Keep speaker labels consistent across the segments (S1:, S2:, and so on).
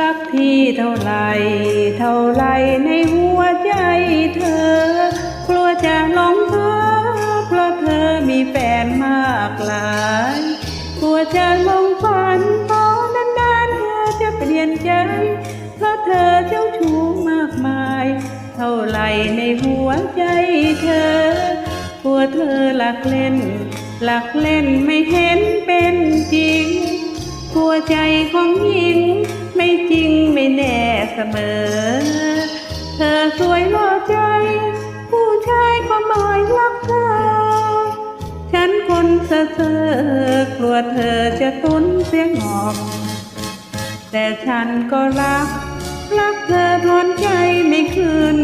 S1: รักพี่เท่าไร เท่าไรในหัวใจเธอ กลัวจะหลงฝันเพราะนานๆเธอจะเปลี่ยนใจ เพราะเธอเจ้าชู้มากมาย เท่าไรในหัวใจเธอกลัวเธอหลักเล่น หลักเล่นไม่เห็นเป็นจริงหัวใจของหญิง ไม่จริงไม่แน่เสมอ เธอสวยหล่อใจ ผู้ชายก็หมายรักเธอฉัน นเซ่อเซ่อกลัวเธอจะตุนเสียงหอก แต่ฉันก็รัก รักเธอทนใจไม่คืน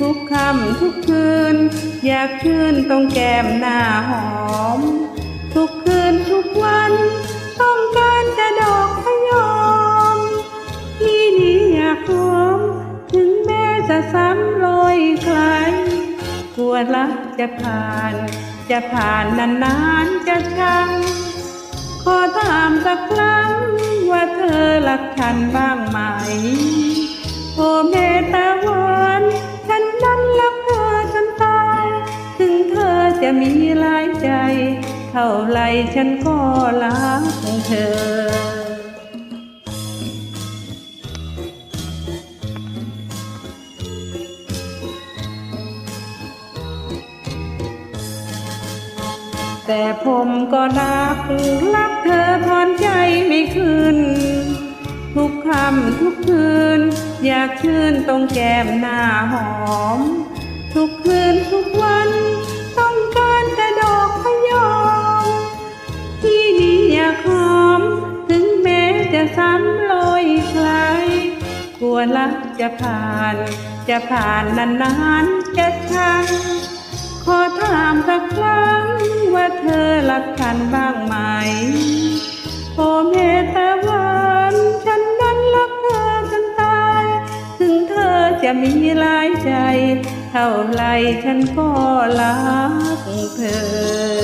S1: ทุกคำทุกคืน อยากชื่นตรงแก้มหน้าหอม ทุกคืนทุกวัน ต้องการจะดอกพยอม ที่นี้อยากหอม ถึงแม้จะซ้ำ ลัวรักจะผ่าน จะผ่านนานๆจะชัง ขอถามสักครั้ง ว่าเธอรักฉันบ้างไหม โอเมตาวานฉันนั้นรักเธอจนตาย ถึงเธอจะมีหลายใจ เท่าไรฉันก็รักเธอ แต่ผมก็รัก รักเธอทอนใจไม่คืน ทุกค่ำทุกคืน อยากชื่นตรงแก้มหน้าหอม ทุกคืนทุกวัน ต้องการแต่ดอกพยอม ที่นี้อยากหอม ถึงแม้จะซ้ำรอยใครกลัวรักจะผ่าน จะผ่านนานๆจะชังขอถามสักครั้ง ว่าเธอรักฉันบ้างไหมโอ้เมตวันฉันนั้นรักเธอจนตาย ถึงเธอจะมีหลายใจ เท่าไรฉันก็รักเธอ